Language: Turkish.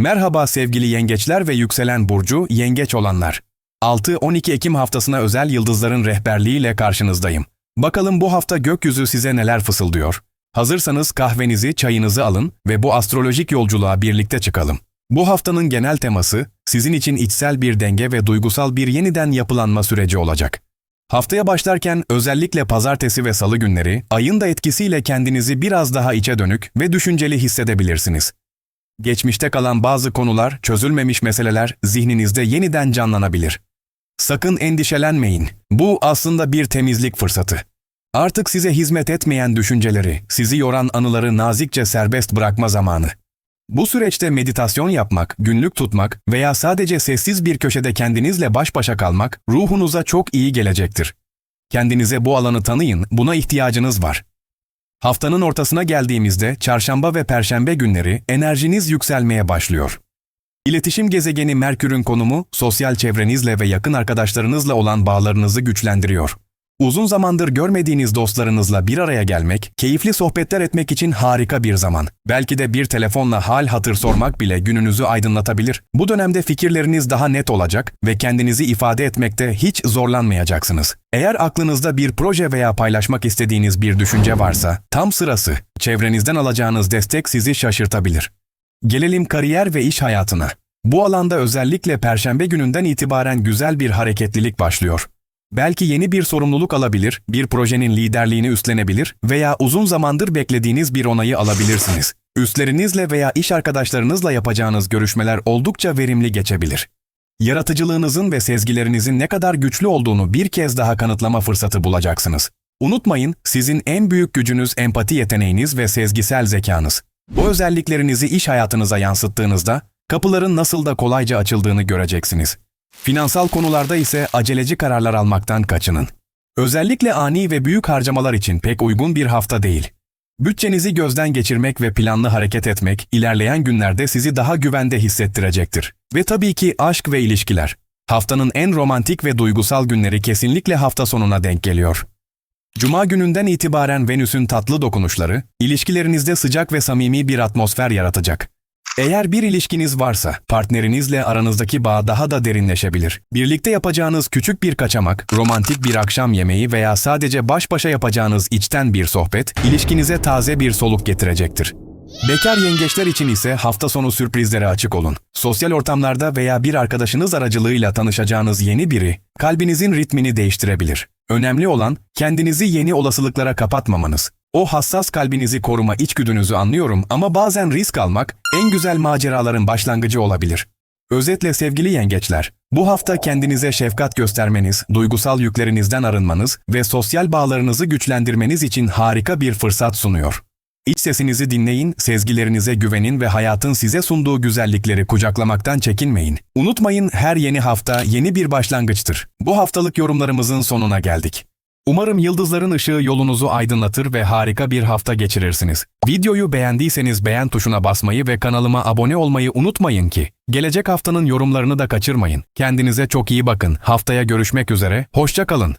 Merhaba sevgili yengeçler ve yükselen burcu yengeç olanlar. 6-12 Ekim haftasına özel yıldızların rehberliğiyle karşınızdayım. Bakalım bu hafta gökyüzü size neler fısıldıyor. Hazırsanız kahvenizi, çayınızı alın ve bu astrolojik yolculuğa birlikte çıkalım. Bu haftanın genel teması sizin için içsel bir denge ve duygusal bir yeniden yapılanma süreci olacak. Haftaya başlarken özellikle pazartesi ve salı günleri ayın da etkisiyle kendinizi biraz daha içe dönük ve düşünceli hissedebilirsiniz. Geçmişte kalan bazı konular, çözülmemiş meseleler zihninizde yeniden canlanabilir. Sakın endişelenmeyin. Bu aslında bir temizlik fırsatı. Artık size hizmet etmeyen düşünceleri, sizi yoran anıları nazikçe serbest bırakma zamanı. Bu süreçte meditasyon yapmak, günlük tutmak veya sadece sessiz bir köşede kendinizle baş başa kalmak ruhunuza çok iyi gelecektir. Kendinize bu alanı tanıyın, buna ihtiyacınız var. Haftanın ortasına geldiğimizde çarşamba ve perşembe günleri enerjiniz yükselmeye başlıyor. İletişim gezegeni Merkür'ün konumu sosyal çevrenizle ve yakın arkadaşlarınızla olan bağlarınızı güçlendiriyor. Uzun zamandır görmediğiniz dostlarınızla bir araya gelmek, keyifli sohbetler etmek için harika bir zaman. Belki de bir telefonla hal hatır sormak bile gününüzü aydınlatabilir. Bu dönemde fikirleriniz daha net olacak ve kendinizi ifade etmekte hiç zorlanmayacaksınız. Eğer aklınızda bir proje veya paylaşmak istediğiniz bir düşünce varsa, tam sırası. Çevrenizden alacağınız destek sizi şaşırtabilir. Gelelim kariyer ve iş hayatına. Bu alanda özellikle perşembe gününden itibaren güzel bir hareketlilik başlıyor. Belki yeni bir sorumluluk alabilir, bir projenin liderliğini üstlenebilir veya uzun zamandır beklediğiniz bir onayı alabilirsiniz. Üstlerinizle veya iş arkadaşlarınızla yapacağınız görüşmeler oldukça verimli geçebilir. Yaratıcılığınızın ve sezgilerinizin ne kadar güçlü olduğunu bir kez daha kanıtlama fırsatı bulacaksınız. Unutmayın, sizin en büyük gücünüz empati yeteneğiniz ve sezgisel zekanız. Bu özelliklerinizi iş hayatınıza yansıttığınızda kapıların nasıl da kolayca açıldığını göreceksiniz. Finansal konularda ise aceleci kararlar almaktan kaçının. Özellikle ani ve büyük harcamalar için pek uygun bir hafta değil. Bütçenizi gözden geçirmek ve planlı hareket etmek ilerleyen günlerde sizi daha güvende hissettirecektir. Ve tabii ki aşk ve ilişkiler. Haftanın en romantik ve duygusal günleri kesinlikle hafta sonuna denk geliyor. Cuma gününden itibaren Venüs'ün tatlı dokunuşları, ilişkilerinizde sıcak ve samimi bir atmosfer yaratacak. Eğer bir ilişkiniz varsa, partnerinizle aranızdaki bağ daha da derinleşebilir. Birlikte yapacağınız küçük bir kaçamak, romantik bir akşam yemeği veya sadece baş başa yapacağınız içten bir sohbet, ilişkinize taze bir soluk getirecektir. Bekar yengeçler için ise hafta sonu sürprizlere açık olun. Sosyal ortamlarda veya bir arkadaşınız aracılığıyla tanışacağınız yeni biri, kalbinizin ritmini değiştirebilir. Önemli olan, kendinizi yeni olasılıklara kapatmamanız. O hassas kalbinizi koruma içgüdünüzü anlıyorum ama bazen risk almak en güzel maceraların başlangıcı olabilir. Özetle sevgili yengeçler, bu hafta kendinize şefkat göstermeniz, duygusal yüklerinizden arınmanız ve sosyal bağlarınızı güçlendirmeniz için harika bir fırsat sunuyor. İç sesinizi dinleyin, sezgilerinize güvenin ve hayatın size sunduğu güzellikleri kucaklamaktan çekinmeyin. Unutmayın her yeni hafta yeni bir başlangıçtır. Bu haftalık yorumlarımızın sonuna geldik. Umarım yıldızların ışığı yolunuzu aydınlatır ve harika bir hafta geçirirsiniz. Videoyu beğendiyseniz beğen tuşuna basmayı ve kanalıma abone olmayı unutmayın ki gelecek haftanın yorumlarını da kaçırmayın. Kendinize çok iyi bakın. Haftaya görüşmek üzere. Hoşça kalın.